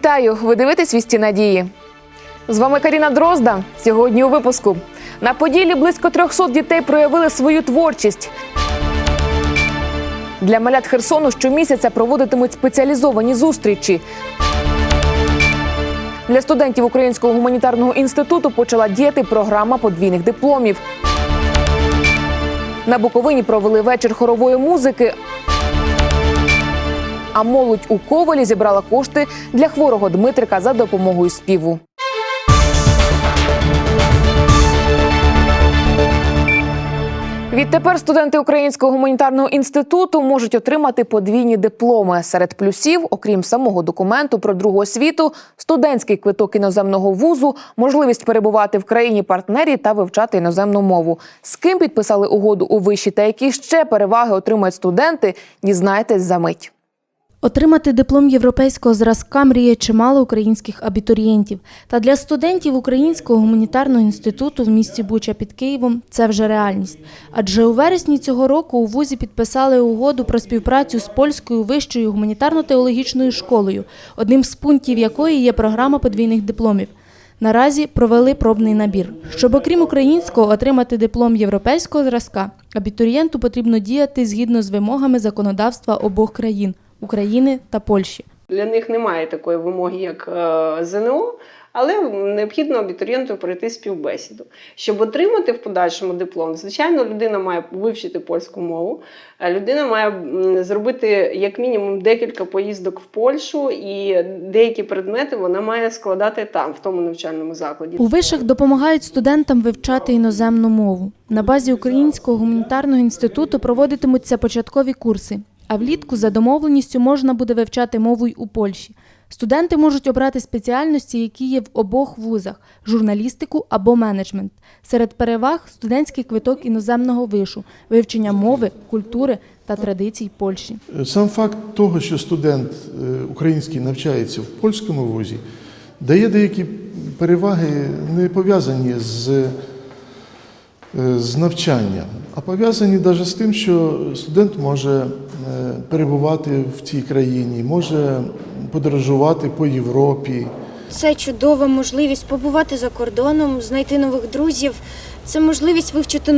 Вітаю! Ви дивитесь вісті надії. З вами Каріна Дрозда. Сьогодні у випуску на поділі близько 300 дітей проявили свою творчість. Для малят Херсону щомісяця проводитимуть спеціалізовані зустрічі. Для студентів Українського гуманітарного інституту почала діяти програма подвійних дипломів. На Буковині провели вечір хорової музики. А молодь у Ковалі зібрала кошти для хворого Дмитрика за допомогою співу. Відтепер студенти Українського гуманітарного інституту можуть отримати подвійні дипломи. Серед плюсів, окрім самого документу про другу освіту, студентський квиток іноземного вузу, можливість перебувати в країні партнері та вивчати іноземну мову. З ким підписали угоду у виші та які ще переваги отримають студенти, дізнайтесь за мить. Отримати диплом європейського зразка мріє чимало українських абітурієнтів. Та для студентів Українського гуманітарного інституту в місті Буча під Києвом це вже реальність. Адже у вересні цього року у вузі підписали угоду про співпрацю з польською вищою гуманітарно-теологічною школою, одним з пунктів якої є програма подвійних дипломів. Наразі провели пробний набір. Щоб окрім українського отримати диплом європейського зразка, абітурієнту потрібно діяти згідно з вимогами законодавства обох країн України та Польщі. Для них немає такої вимоги, як е, ЗНО, але необхідно абітурієнту пройти співбесіду. Щоб отримати в подальшому диплом, звичайно, людина має вивчити польську мову, а людина має зробити як мінімум декілька поїздок в Польщу, і деякі предмети вона має складати там, в тому навчальному закладі. У вишах допомагають студентам вивчати іноземну мову. На базі Українського гуманітарного інституту проводитимуться початкові курси, а влітку за домовленістю можна буде вивчати мову й у Польщі. Студенти можуть обрати спеціальності, які є в обох вузах журналістику або менеджмент. Серед переваг студентський квиток іноземного вишу, вивчення мови, культури та традицій Польщі. Сам факт того, що студент е, український навчається в польському вузі, дає деякі переваги, не пов'язані з, е, з навчанням, а пов'язані навіть з тим, що студент може перебувати в цій країні, може подорожувати по Європі. Це чудова можливість побувати за кордоном, знайти нових друзів. Це можливість вивчити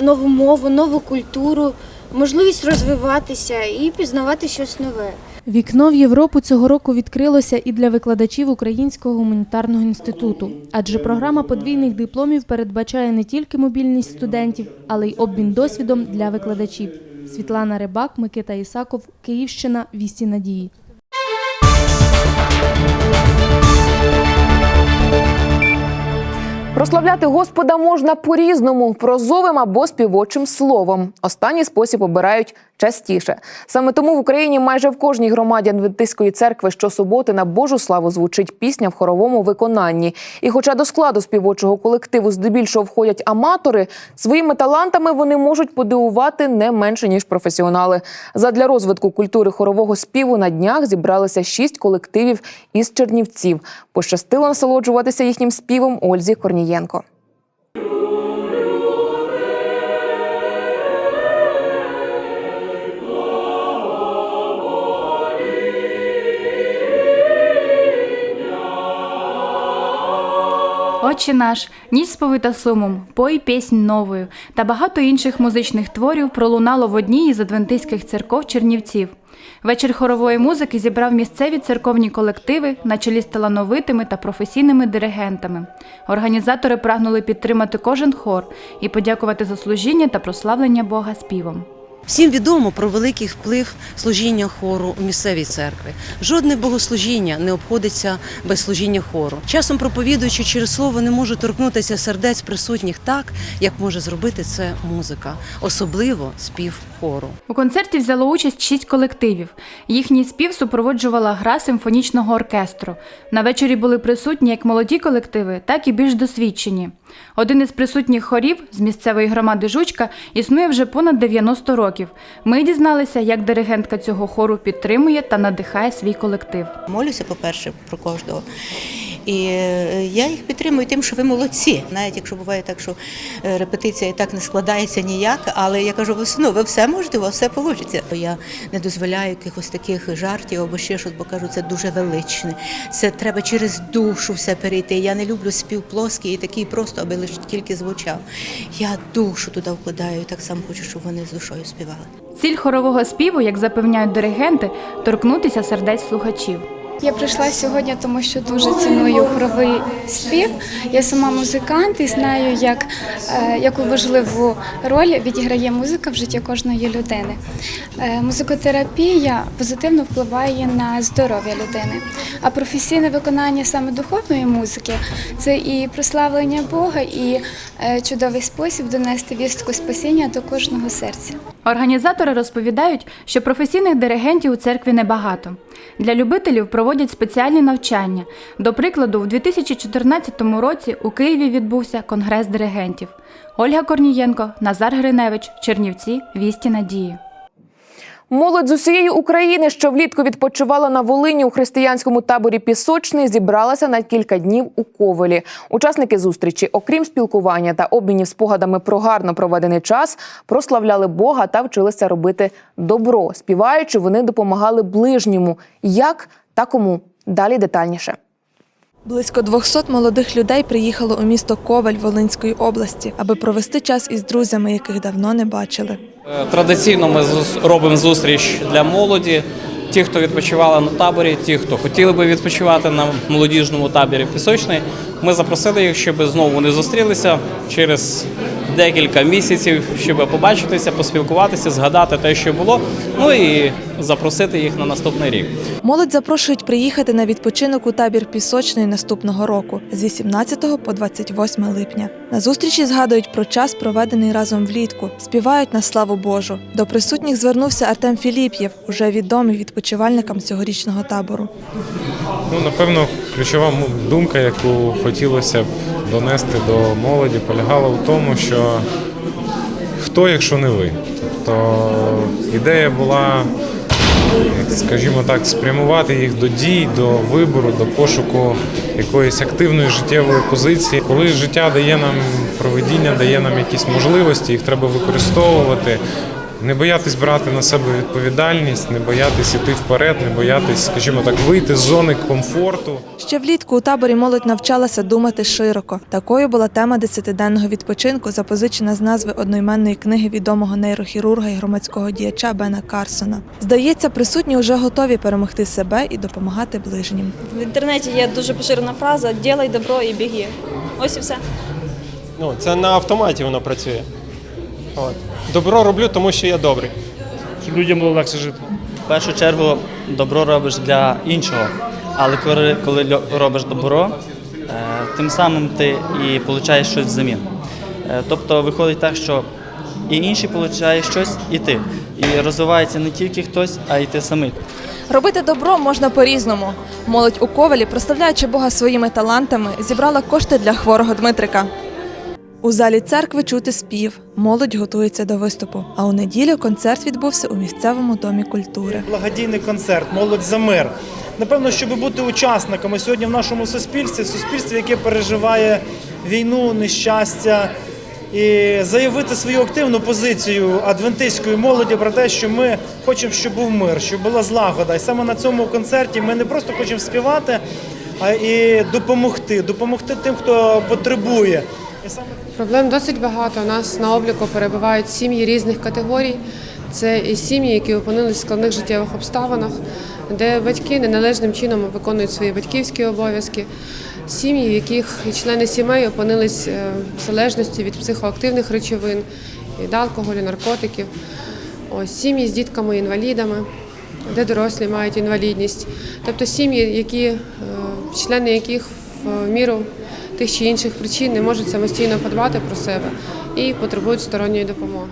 нову мову, нову культуру, можливість розвиватися і пізнавати щось нове. Вікно в Європу цього року відкрилося і для викладачів Українського гуманітарного інституту, адже програма подвійних дипломів передбачає не тільки мобільність студентів, але й обмін досвідом для викладачів. Світлана Рибак, Микита Ісаков, Київщина, Вісті Надії. Прославляти Господа можна по-різному прозовим або співочим словом. Останній спосіб обирають частіше. Саме тому в Україні майже в кожній громаді Адвентистської церкви щосуботи на Божу славу звучить пісня в хоровому виконанні. І, хоча до складу співочого колективу здебільшого входять аматори, своїми талантами вони можуть подивувати не менше ніж професіонали. Задля розвитку культури хорового співу на днях зібралися шість колективів із Чернівців. Пощастило насолоджуватися їхнім співом Ользі Корнієнко. Отче наш, ніч сповита сумом, пой піснь новою та багато інших музичних творів пролунало в одній із адвентистських церков Чернівців. Вечір хорової музики зібрав місцеві церковні колективи на чолі з талановитими та професійними диригентами. Організатори прагнули підтримати кожен хор і подякувати за служіння та прославлення Бога співом. Всім відомо про великий вплив служіння хору у місцевій церкві. Жодне богослужіння не обходиться без служіння хору. Часом проповідуючи через слово не може торкнутися сердець присутніх так, як може зробити це музика, особливо спів хору. У концерті взяло участь шість колективів. Їхній спів супроводжувала гра симфонічного оркестру. На вечорі були присутні як молоді колективи, так і більш досвідчені. Один із присутніх хорів з місцевої громади Жучка існує вже понад 90 років. Ми дізналися, як диригентка цього хору підтримує та надихає свій колектив. Молюся, по-перше, про кожного. І е, я їх підтримую тим, що ви молодці. Навіть якщо буває так, що е, репетиція і так не складається ніяк, але я кажу, ви все ви все можете, у вас все вийде. Я не дозволяю якихось таких жартів або ще щось, бо кажу, це дуже величне. Це треба через душу все перейти. Я не люблю спів плоский і такий просто, аби лише тільки звучав. Я душу туди вкладаю, і так само хочу, щоб вони з душою співали. Ціль хорового співу, як запевняють диригенти, торкнутися сердець слухачів. Я прийшла сьогодні, тому що дуже ціную хоровий спів. Я сама музикант і знаю, як, е, яку важливу роль відіграє музика в житті кожної людини. Е, Музикотерапія позитивно впливає на здоров'я людини, а професійне виконання саме духовної музики це і прославлення Бога, і е, чудовий спосіб донести вістку спасіння до кожного серця. Організатори розповідають, що професійних диригентів у церкві небагато. Для любителів проводять спеціальні навчання. До прикладу, у 2014 році у Києві відбувся конгрес диригентів. Ольга Корнієнко, Назар Гриневич, Чернівці, Вісті Надії. Молодь з усієї України, що влітку відпочивала на Волині у християнському таборі Пісочний, зібралася на кілька днів у Ковелі. Учасники зустрічі, окрім спілкування та обмінів спогадами про гарно проведений час, прославляли Бога та вчилися робити добро. Співаючи, вони допомагали ближньому. Як та кому далі детальніше. Близько 200 молодих людей приїхало у місто Коваль Волинської області, аби провести час із друзями, яких давно не бачили. Е, Традиційно ми робимо зустріч для молоді. Ті, хто відпочивали на таборі, ті, хто хотіли би відпочивати на молодіжному таборі Пісочний, ми запросили їх, щоб знову вони зустрілися через декілька місяців, щоб побачитися, поспілкуватися, згадати те, що було, ну і запросити їх на наступний рік. Молодь запрошують приїхати на відпочинок у табір Пісочний наступного року з 18 по 28 липня. На зустрічі згадують про час, проведений разом влітку, співають на славу Божу. До присутніх звернувся Артем Філіп'єв, уже відомий відпочивальникам цьогорічного табору. Ну, напевно, ключова думка, яку хотілося б донести до молоді, полягала в тому, що хто, якщо не ви. Тобто ідея була, скажімо так, спрямувати їх до дій, до вибору, до пошуку якоїсь активної життєвої позиції. Коли життя дає нам проведіння, дає нам якісь можливості, їх треба використовувати. Не боятись брати на себе відповідальність, не боятись іти вперед, не боятись, скажімо так, вийти з зони комфорту. Ще влітку у таборі молодь навчалася думати широко. Такою була тема десятиденного відпочинку, запозичена з назви одноіменної книги відомого нейрохірурга і громадського діяча Бена Карсона. Здається, присутні вже готові перемогти себе і допомагати ближнім. В інтернеті є дуже поширена фраза Ділай добро і біги. Ось і все. Ну, це на автоматі воно працює. От. Добро роблю, тому що я добрий. Щоб людям було легше жити. В першу чергу добро робиш для іншого, але коли, коли льо- робиш добро, е, тим самим ти і получаєш щось взамін. Е, тобто виходить так, що і інший получає щось, і ти. І розвивається не тільки хтось, а й ти самий. Робити добро можна по-різному. Молодь у Ковалі, прославляючи Бога своїми талантами, зібрала кошти для хворого Дмитрика. У залі церкви чути спів. Молодь готується до виступу. А у неділю концерт відбувся у місцевому домі культури. Благодійний концерт, молодь за мир. Напевно, щоб бути учасниками сьогодні в нашому суспільстві, суспільстві, яке переживає війну, нещастя, і заявити свою активну позицію адвентистської молоді про те, що ми хочемо, щоб був мир, щоб була злагода. І саме на цьому концерті ми не просто хочемо співати, а і допомогти, допомогти тим, хто потребує. І саме Проблем досить багато. У нас на обліку перебувають сім'ї різних категорій. Це і сім'ї, які опинились в складних життєвих обставинах, де батьки неналежним чином виконують свої батьківські обов'язки. Сім'ї, в яких члени сімей опинились е, в залежності від психоактивних речовин, від алкоголю, наркотиків. Ось сім'ї з дітками-інвалідами, де дорослі мають інвалідність. Тобто сім'ї, які, е, члени яких в міру тих чи інших причин не можуть самостійно подбати про себе і потребують сторонньої допомоги.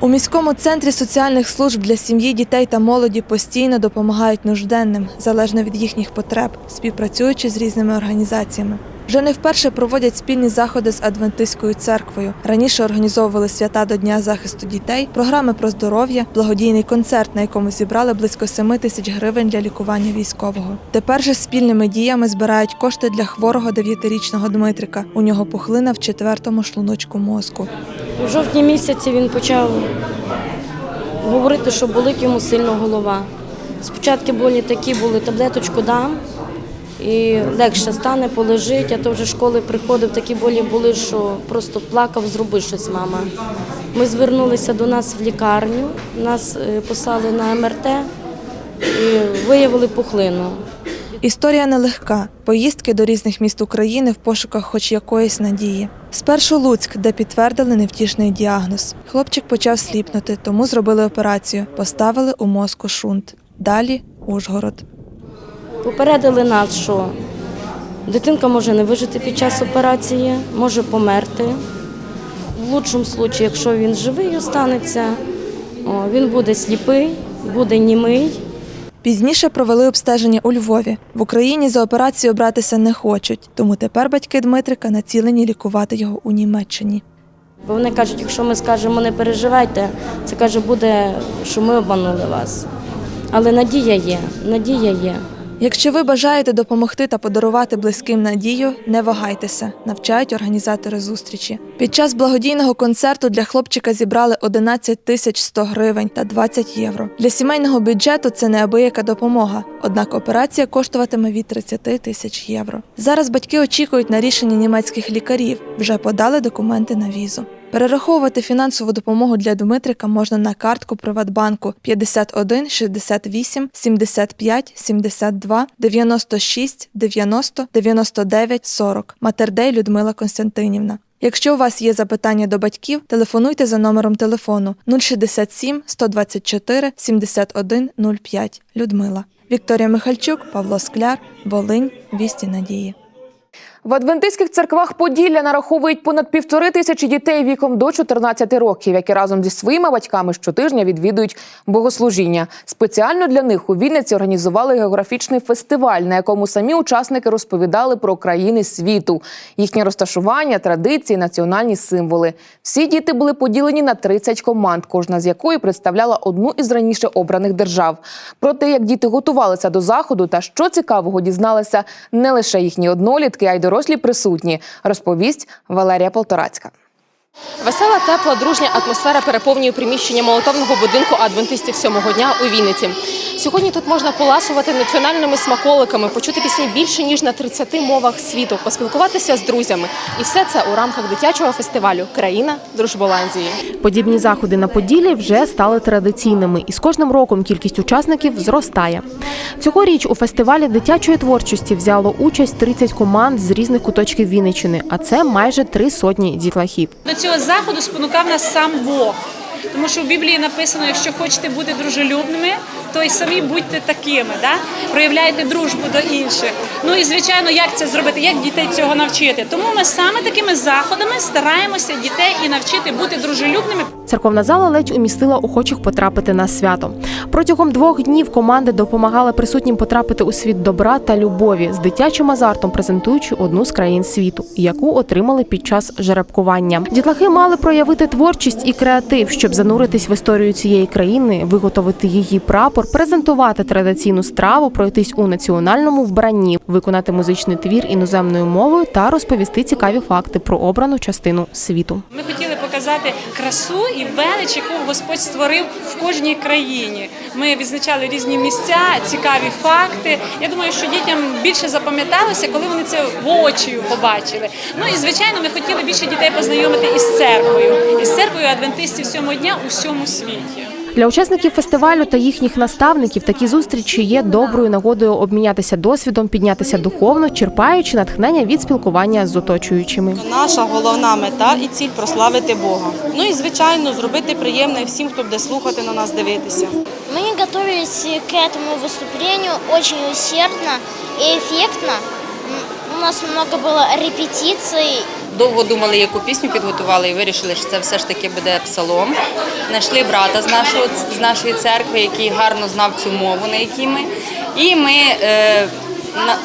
У міському центрі соціальних служб для сім'ї, дітей та молоді постійно допомагають нужденним, залежно від їхніх потреб, співпрацюючи з різними організаціями. Вже не вперше проводять спільні заходи з Адвентистською церквою. Раніше організовували свята до Дня захисту дітей, програми про здоров'я, благодійний концерт, на якому зібрали близько 7 тисяч гривень для лікування військового. Тепер же спільними діями збирають кошти для хворого дев'ятирічного Дмитрика. У нього пухлина в четвертому шлуночку мозку. У жовтні місяці він почав говорити, що болить йому сильно голова. Спочатку болі такі були, таблеточку дам і легше стане, полежить, а то вже школи приходив, такі болі були, що просто плакав, зроби щось, мама. Ми звернулися до нас в лікарню, нас е, послали на МРТ і виявили пухлину. Історія нелегка. Поїздки до різних міст України в пошуках хоч якоїсь надії. Спершу Луцьк, де підтвердили невтішний діагноз. Хлопчик почав сліпнути, тому зробили операцію. Поставили у мозку шунт. Далі Ужгород. Попередили нас, що дитинка може не вижити під час операції, може померти. В лучшому випадку, якщо він живий останеться, він буде сліпий, буде німий. Пізніше провели обстеження у Львові. В Україні за операцію братися не хочуть, тому тепер батьки Дмитрика націлені лікувати його у Німеччині. Бо вони кажуть, якщо ми скажемо не переживайте, це каже, буде, що ми обманули вас. Але надія є, надія є. Якщо ви бажаєте допомогти та подарувати близьким надію, не вагайтеся, навчають організатори зустрічі. Під час благодійного концерту для хлопчика зібрали 11 тисяч 100 гривень та 20 євро. Для сімейного бюджету це неабияка допомога. Однак операція коштуватиме від 30 тисяч євро. Зараз батьки очікують на рішення німецьких лікарів. Вже подали документи на візу. Перераховувати фінансову допомогу для Дмитрика можна на картку Приватбанку 51 68 75 72 96 90 99 40. Матердей Людмила Константинівна. Якщо у вас є запитання до батьків, телефонуйте за номером телефону 067 124 71 05. Людмила. Вікторія Михальчук, Павло Скляр, Волинь, Вісті Надії. В адвентистських церквах Поділля нараховують понад півтори тисячі дітей віком до 14 років, які разом зі своїми батьками щотижня відвідують богослужіння. Спеціально для них у Вінниці організували географічний фестиваль, на якому самі учасники розповідали про країни світу, їхнє розташування, традиції, національні символи. Всі діти були поділені на 30 команд, кожна з якої представляла одну із раніше обраних держав. Про те, як діти готувалися до заходу та що цікавого дізналися не лише їхні однолітки, а й дорослі присутні, розповість Валерія Полторацька. Весела, тепла, дружня атмосфера переповнює приміщення молотовного будинку адвентистів сьомого дня у Вінниці. Сьогодні тут можна поласувати національними смаколиками, почути пісні більше ніж на 30 мовах світу, поспілкуватися з друзями. І все це у рамках дитячого фестивалю Країна Дружболандії. Подібні заходи на Поділлі вже стали традиційними, і з кожним роком кількість учасників зростає. Цьогоріч у фестивалі дитячої творчості взяло участь 30 команд з різних куточків Вінниччини, а це майже три сотні дітлахів. Цього заходу спонукав нас сам Бог. Тому що в Біблії написано, якщо хочете бути дружелюбними, то й самі будьте такими, да? проявляйте дружбу до інших. Ну і звичайно, як це зробити, як дітей цього навчити. Тому ми саме такими заходами стараємося дітей і навчити бути дружелюбними. Церковна зала ледь умістила охочих потрапити на свято. Протягом двох днів команди допомагали присутнім потрапити у світ добра та любові з дитячим азартом, презентуючи одну з країн світу, яку отримали під час жеребкування. Дітлахи мали проявити творчість і креатив, щоб зануритись в історію цієї країни, виготовити її прапор, презентувати традиційну страву, пройтись у національному вбранні, виконати музичний твір іноземною мовою та розповісти цікаві факти про обрану частину світу. Ми хотіли показати красу і велич, яку Господь створив в кожній країні. Ми відзначали різні місця, цікаві факти. Я думаю, що дітям більше запам'яталося, коли вони це воочію побачили. Ну і звичайно, ми хотіли більше дітей познайомити із церквою, із церквою адвентистів сьомого дня у всьому світі. Для учасників фестивалю та їхніх наставників такі зустрічі є доброю нагодою обмінятися досвідом, піднятися духовно, черпаючи натхнення від спілкування з оточуючими. Наша головна мета і ціль прославити Бога. Ну і звичайно зробити приємне всім, хто буде слухати на нас, дивитися. Мы готовились к этому выступлению очень усердно и эффектно. М, У нас много было репетиций. Довго думали, яку пісню підготували, і вирішили, що це все ж таки буде псалом. Знайшли брата з нашого з нашої церкви, який гарно знав цю мову, на якій ми. І ми е,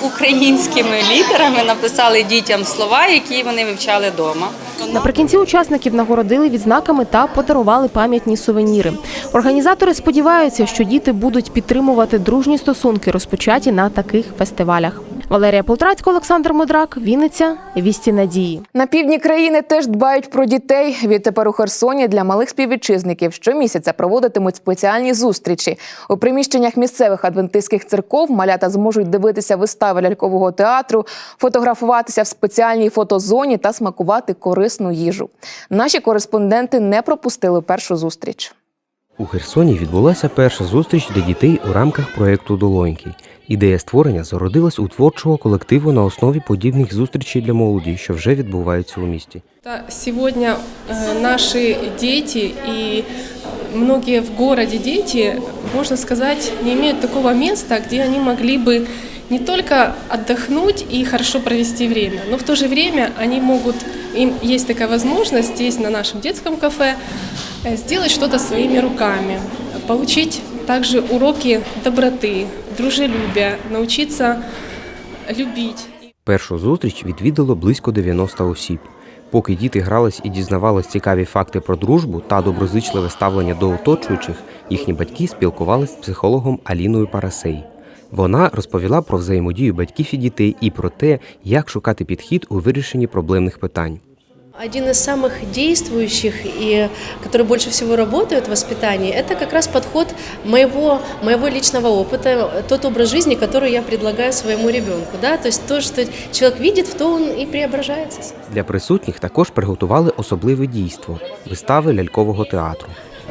українськими літерами написали дітям слова, які вони вивчали вдома. Наприкінці учасників нагородили відзнаками та подарували пам'ятні сувеніри. Організатори сподіваються, що діти будуть підтримувати дружні стосунки, розпочаті на таких фестивалях. Валерія Полтрацька, Олександр Модрак, Вінниця, Вісті Надії. На півдні країни теж дбають про дітей. Відтепер у Херсоні для малих співвітчизників щомісяця проводитимуть спеціальні зустрічі. У приміщеннях місцевих адвентистських церков малята зможуть дивитися вистави лялькового театру, фотографуватися в спеціальній фотозоні та смакувати корисну їжу. Наші кореспонденти не пропустили першу зустріч. У Херсоні відбулася перша зустріч для дітей у рамках проєкту Долоньки. Ідея створення зародилась у творчого колективу на основі подібних зустрічей для молоді, що вже відбуваються у місті. Да, Сегодня э, наши дети и многие в городе дети, можно сказать, не имеют такого места, где они могли бы не только отдохнуть и хорошо провести время, но в то же время они могут, им есть такая возможность здесь на нашем детском кафе э, сделать что-то своими руками, получить также уроки доброты, дружелюбия, научиться любить. Першу зустріч відвідало близько 90 осіб. Поки діти грались і дізнавались цікаві факти про дружбу та доброзичливе ставлення до оточуючих, їхні батьки спілкувались з психологом Аліною Парасей. Вона розповіла про взаємодію батьків і дітей і про те, як шукати підхід у вирішенні проблемних питань. Один из самых действующих и который больше всего работает в воспитании, это как раз подход моего, моего личного опыта, тот образ жизни, который я предлагаю своему ребенку. Да? То есть то, что человек видит, в то он и преображается. Для присутніх також приготували особливе дійство вистави лялькового театру.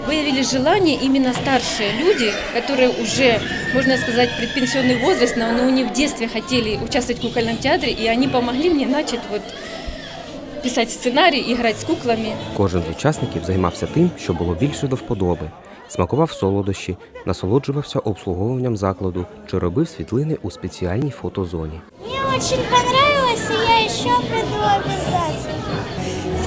выявили желание именно старшие люди, которые уже, можно сказать, предпенсионный возраст, но но они в детстве хотели участвовать в кукольном театре, и они помогли мне начать вот писать сценарий, играть с куклами. Кожен з учасників займався тим, що було більше до вподоби. Смакував солодощі, насолоджувався обслуговуванням закладу чи робив світлини у спеціальній фотозоні. Мне очень понравилось, и я еще приду обязательно.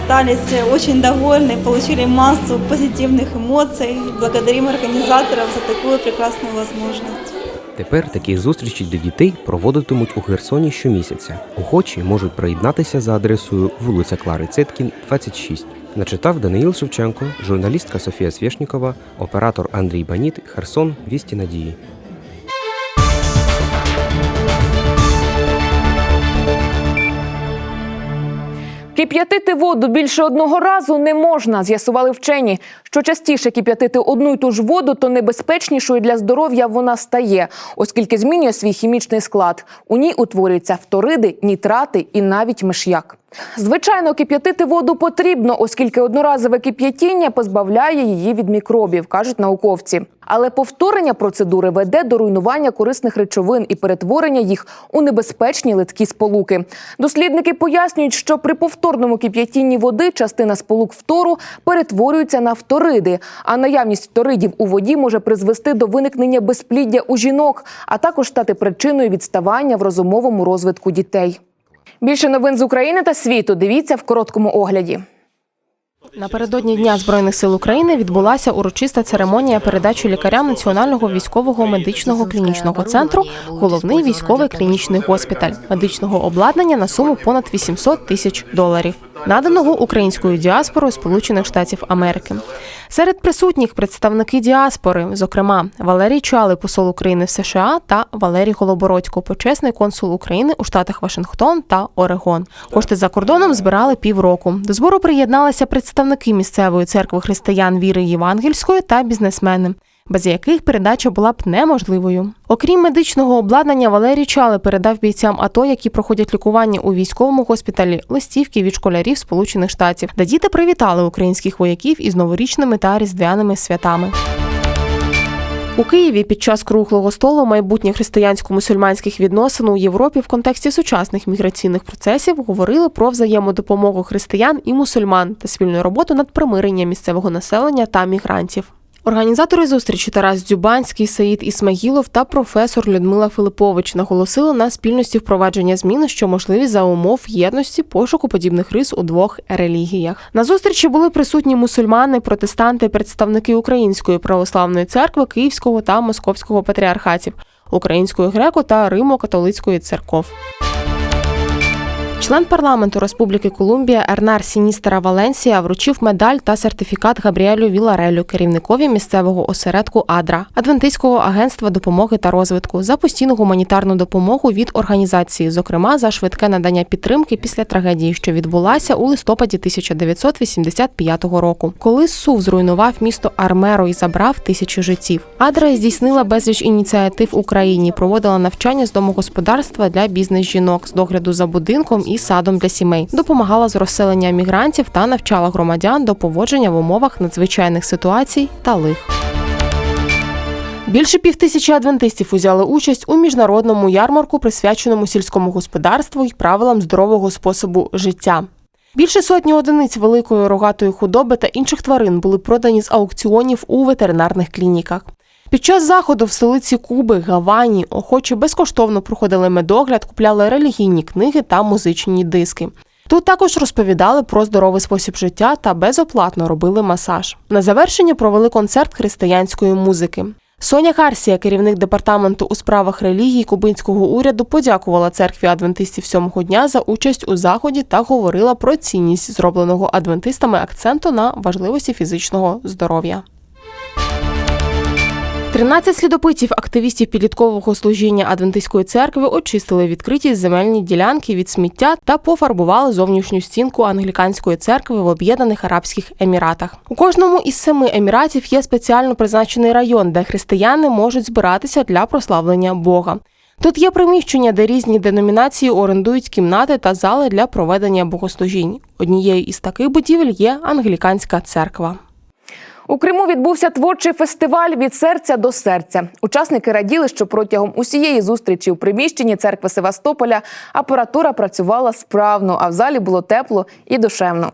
остались очень довольны, получили массу позитивных эмоций. Благодарим организаторов за такую прекрасную возможность. Тепер такі зустрічі для дітей проводитимуть у Херсоні щомісяця. Охочі можуть приєднатися за адресою вулиця Клари Цеткін, 26. Начитав Даниїл Шевченко, журналістка Софія Свєшнікова, оператор Андрій Баніт, Херсон, Вісті Надії. Кип'ятити воду більше одного разу не можна, з'ясували вчені. Що частіше кип'ятити одну й ту ж воду, то небезпечнішою для здоров'я вона стає, оскільки змінює свій хімічний склад. У ній утворюються фториди, нітрати і навіть миш'як. Звичайно, кип'ятити воду потрібно, оскільки одноразове кип'ятіння позбавляє її від мікробів, кажуть науковці. Але повторення процедури веде до руйнування корисних речовин і перетворення їх у небезпечні литкі сполуки. Дослідники пояснюють, що при повторному кип'ятінні води частина сполук фтору перетворюється на фториди, а наявність фторидів у воді може призвести до виникнення безпліддя у жінок, а також стати причиною відставання в розумовому розвитку дітей. Більше новин з України та світу дивіться в короткому огляді. Напередодні Дня Збройних сил України відбулася урочиста церемонія передачі лікарям Національного військового медичного клінічного центру головний військовий клінічний госпіталь медичного обладнання на суму понад 800 тисяч доларів, наданого українською діаспорою Сполучених Штатів Америки. Серед присутніх представники діаспори, зокрема Валерій Чали, посол України в США, та Валерій Голобородько, почесний консул України у штатах Вашингтон та Орегон. Кошти за кордоном збирали півроку. До збору приєдналися представники місцевої церкви християн віри Євангельської та бізнесмени. Без яких передача була б неможливою. Окрім медичного обладнання, Валерій Чали передав бійцям АТО, які проходять лікування у військовому госпіталі, листівки від школярів Сполучених Штатів, де діти привітали українських вояків із новорічними та різдвяними святами. У Києві під час круглого столу майбутнє християнсько-мусульманських відносин у Європі в контексті сучасних міграційних процесів говорили про взаємодопомогу християн і мусульман та спільну роботу над примиренням місцевого населення та мігрантів. Організатори зустрічі Тарас Дзюбанський, Саїд Ісмагілов та професор Людмила Филипович наголосили на спільності впровадження змін, що можливі за умов єдності пошуку подібних рис у двох релігіях. На зустрічі були присутні мусульмани, протестанти, представники Української православної церкви, Київського та Московського патріархатів. Української греко та Римо-католицької церков. Член парламенту Республіки Колумбія Ернар Сіністера Валенсія вручив медаль та сертифікат Габріелю Віларелю, керівникові місцевого осередку Адра, Адвентистського агентства допомоги та розвитку за постійну гуманітарну допомогу від організації, зокрема за швидке надання підтримки після трагедії, що відбулася у листопаді 1985 року, коли СУВ зруйнував місто Армеро і забрав тисячі життів. Адра здійснила безліч ініціатив Україні, проводила навчання з домогосподарства для бізнес-жінок з догляду за будинком і садом для сімей, допомагала з розселення мігрантів та навчала громадян до поводження в умовах надзвичайних ситуацій та лих. Більше півтисячі адвентистів узяли участь у міжнародному ярмарку, присвяченому сільському господарству і правилам здорового способу життя. Більше сотні одиниць великої рогатої худоби та інших тварин були продані з аукціонів у ветеринарних клініках. Під час заходу в столиці Куби, Гавані, охочі безкоштовно проходили медогляд, купляли релігійні книги та музичні диски. Тут також розповідали про здоровий спосіб життя та безоплатно робили масаж. На завершення провели концерт християнської музики. Соня Гарсія, керівник департаменту у справах релігії кубинського уряду, подякувала церкві адвентистів сьомого дня за участь у заході та говорила про цінність зробленого адвентистами акценту на важливості фізичного здоров'я. 13 слідопитів активістів підліткового служіння Адвентистської церкви очистили відкриті земельні ділянки від сміття та пофарбували зовнішню стінку англіканської церкви в Об'єднаних Арабських Еміратах. У кожному із семи еміратів є спеціально призначений район, де християни можуть збиратися для прославлення Бога. Тут є приміщення, де різні деномінації орендують кімнати та зали для проведення богослужінь. Однією із таких будівель є англіканська церква. У Криму відбувся творчий фестиваль від серця до серця. Учасники раділи, що протягом усієї зустрічі у приміщенні церкви Севастополя апаратура працювала справно, а в залі було тепло і душевно.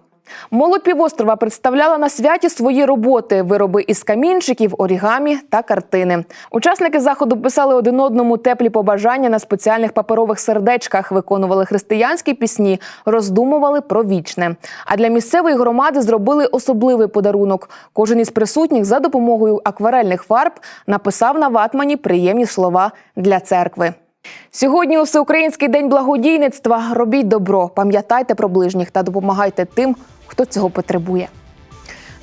Молодь півострова представляла на святі свої роботи, вироби із камінчиків, орігамі та картини. Учасники заходу писали один одному теплі побажання на спеціальних паперових сердечках, виконували християнські пісні, роздумували про вічне. А для місцевої громади зробили особливий подарунок. Кожен із присутніх за допомогою акварельних фарб написав на ватмані приємні слова для церкви. Сьогодні у всеукраїнський день благодійництва. Робіть добро, пам'ятайте про ближніх та допомагайте тим, хто цього потребує.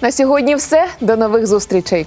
На сьогодні все. До нових зустрічей.